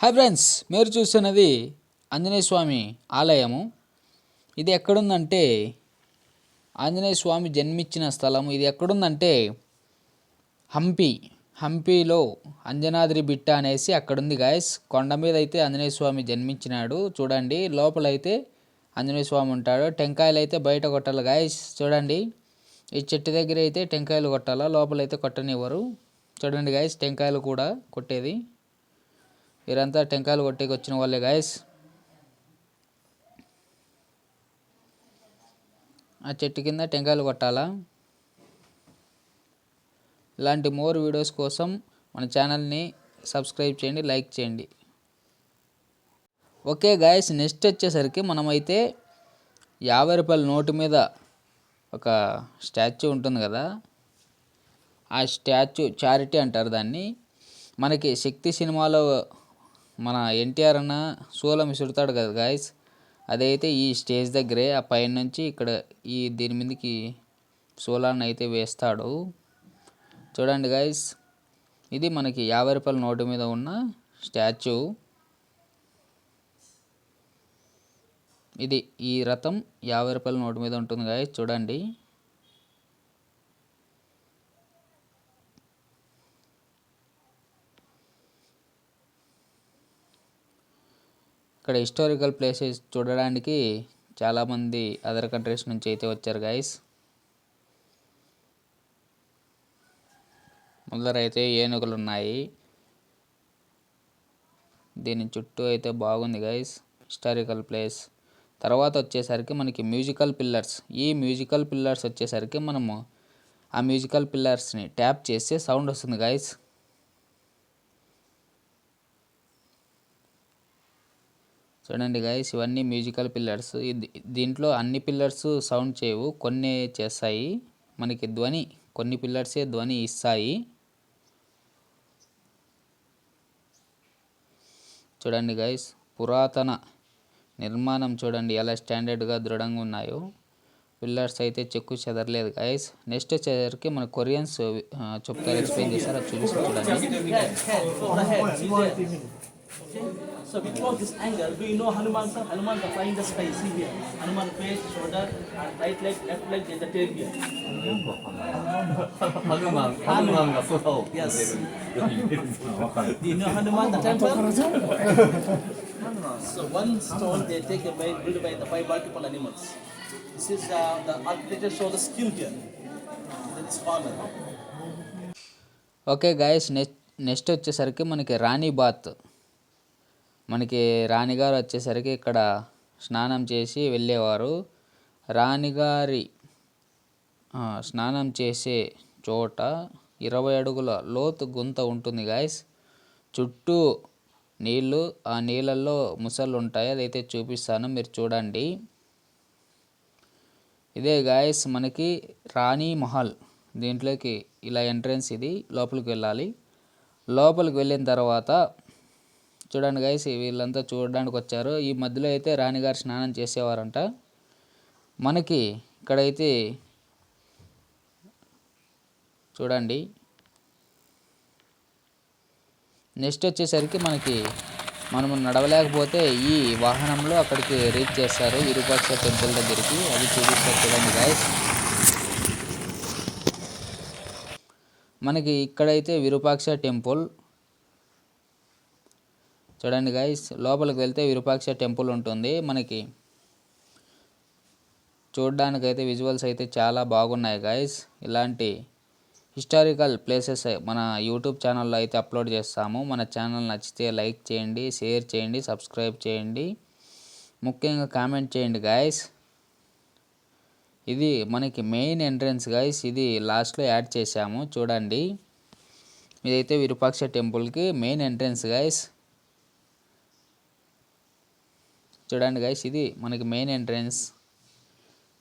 Hi friends మీరు చూస్తున్నది ఆంజనేయ స్వామి ఆలయము. ఇది ఎక్కడుందంటే ఆంజనేయ స్వామి జన్మించిన స్థలం ఇది ఎక్కడుందంటే హంపి హంపిలో అంజనాద్రి బిట్ట అనేసి అక్కడుంది గాయస్ కొండ మీద అయితే ఆంజనేయ స్వామి జన్మించినాడు. చూడండి లోపలైతే ఆంజనేయ స్వామి ఉంటాడు. టెంకాయలు అయితే బయట కొట్టాలి గాయస్ చూడండి ఈ చెట్టు దగ్గర అయితే టెంకాయలు కొట్టాలా? లోపలైతే కొట్టనివ్వరు. చూడండి గాయస్ టెంకాయలు కూడా కొట్టేది. వీరంతా టెంకాయలు కొట్టేకి వచ్చిన వాళ్ళే గాయస్ ఆ చెట్టు కింద టెంకాయలు కొట్టాలా? ఇలాంటి మోర్ వీడియోస్ కోసం మన ఛానల్ని సబ్స్క్రైబ్ చేయండి లైక్ చేయండి. ఓకే గాయస్ నెక్స్ట్ వచ్చేసరికి మనమైతే యాభై రూపాయల నోటు మీద ఒక స్టాచ్యూ ఉంటుంది కదా? ఆ స్టాచ్యూ చారిటీ అంటారు దాన్ని. మనకి శక్తి సినిమాలో మన ఎన్టీఆర్ అన్న సూలం విసురుతాడు కదా గాయస్ అదైతే ఈ స్టేజ్ దగ్గరే ఆ పైన నుంచి ఇక్కడ ఈ దీని మీదకి సూలాన్ని అయితే వేస్తాడు. చూడండి గాయస్ ఇది మనకి యాభై రూపాయల నోటు మీద ఉన్న స్టాచ్యూ. ఇది ఈ రథం యాభై రూపాయల నోటు మీద ఉంటుంది గాయస్ చూడండి. ఇక్కడ హిస్టారికల్ ప్లేసెస్ చూడడానికి చాలామంది అదర్ కంట్రీస్ నుంచి అయితే వచ్చారు గాయస్ ముందరైతే ఏనుగులు ఉన్నాయి. దీని చుట్టూ అయితే బాగుంది గైస్ హిస్టారికల్ ప్లేస్. తర్వాత వచ్చేసరికి మనకి మ్యూజికల్ పిల్లర్స్. ఈ మ్యూజికల్ పిల్లర్స్ వచ్చేసరికి మనము ఆ మ్యూజికల్ పిల్లర్స్ని ట్యాప్ చేస్తే సౌండ్ వస్తుంది గైస్ చూడండి గైస్ ఇవన్నీ మ్యూజికల్ పిల్లర్స్ దీంట్లో అన్ని పిల్లర్స్ సౌండ్ చేయవు కొన్ని చేస్తాయి. మనకి ధ్వని కొన్ని పిల్లర్సే ధ్వని ఇస్తాయి. చూడండి గైస్ పురాతన నిర్మాణం చూడండి ఎలా స్టాండర్డ్గా దృఢంగా ఉన్నాయో. పిల్లర్స్ అయితే చెక్కు చెదరలేదు గైస్ నెక్స్ట్ వచ్చేసరికి మన కొరియన్స్ చెప్తారు ఎక్స్ప్లెయిన్ చేస్తారు అది చూపిస్తారు చూడండి. Okay? So because this angle, we know Hanuman sir, Hanuman supplying the space here. Hanuman face, shoulder, and right leg, left leg and the tail here. Hanuman, Hanuman ga so Yes. Do you know Hanuman the temple? so one stone they take away built by the five multiple animals. This is uh, the architecture show the skill here. It's corner. Okay guys next next వచ్చేసరికి మనకి రాణి bath మనకి రాణిగారు వచ్చేసరికి ఇక్కడ స్నానం చేసి వెళ్ళేవారు. రాణిగారి స్నానం చేసే చోట ఇరవై అడుగుల లోతు గుంత ఉంటుంది గాయస్ చుట్టూ నీళ్ళు ఆ నీళ్ళల్లో ముసళ్ళు ఉంటాయి అదైతే చూపిస్తాను మీరు చూడండి. ఇదే గాయస్ మనకి రాణి మహల్. దీంట్లోకి ఇలా ఎంట్రన్స్ ఇది లోపలికి వెళ్ళాలి. లోపలికి వెళ్ళిన తర్వాత చూడండి గైస్ వీళ్ళంతా చూడడానికి వచ్చారు. ఈ మధ్యలో అయితే రాణిగారు స్నానం చేసేవారంట. మనకి ఇక్కడైతే చూడండి. నెక్స్ట్ వచ్చేసరికి మనకి మనము నడవలేకపోతే ఈ వాహనంలో అక్కడికి రీచ్ చేస్తారు. విరూపాక్ష టెంపుల్ దగ్గరికి. అది చూపిస్తారు చూడండి గాయస్ మనకి ఇక్కడైతే విరూపాక్ష టెంపుల్. చూడండి గైస్ లోపలికి వెళ్తే విరూపాక్ష టెంపుల్ ఉంటుంది. మనకి చూడడానికైతే విజువల్స్ అయితే చాలా బాగున్నాయి గైస్ ఇలాంటి హిస్టారికల్ ప్లేసెస్ మన యూట్యూబ్ ఛానల్లో అయితే అప్లోడ్ చేస్తాము. మన ఛానల్ నచ్చితే లైక్ చేయండి షేర్ చేయండి సబ్స్క్రైబ్ చేయండి. ముఖ్యంగా కామెంట్ చేయండి గాయస్ ఇది మనకి మెయిన్ ఎంట్రన్స్ గైస్ ఇది లాస్ట్లో యాడ్ చేసాము చూడండి. ఇదైతే విరూపాక్ష టెంపుల్కి మెయిన్ ఎంట్రన్స్ గైస్ చూడండి గైస్ ఇది మనకి మెయిన్ ఎంట్రన్స్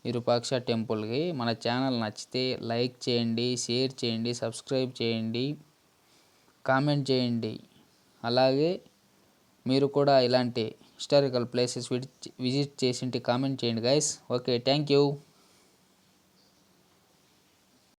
విరూపాక్ష టెంపుల్కి మన ఛానల్ నచ్చితే లైక్ చేయండి షేర్ చేయండి సబ్స్క్రైబ్ చేయండి కామెంట్ చేయండి. అలాగే మీరు కూడా ఇలాంటి హిస్టారికల్ ప్లేసెస్ విజిట్ చేసింటి కామెంట్ చేయండి గైస్ ఓకే థ్యాంక్ యూ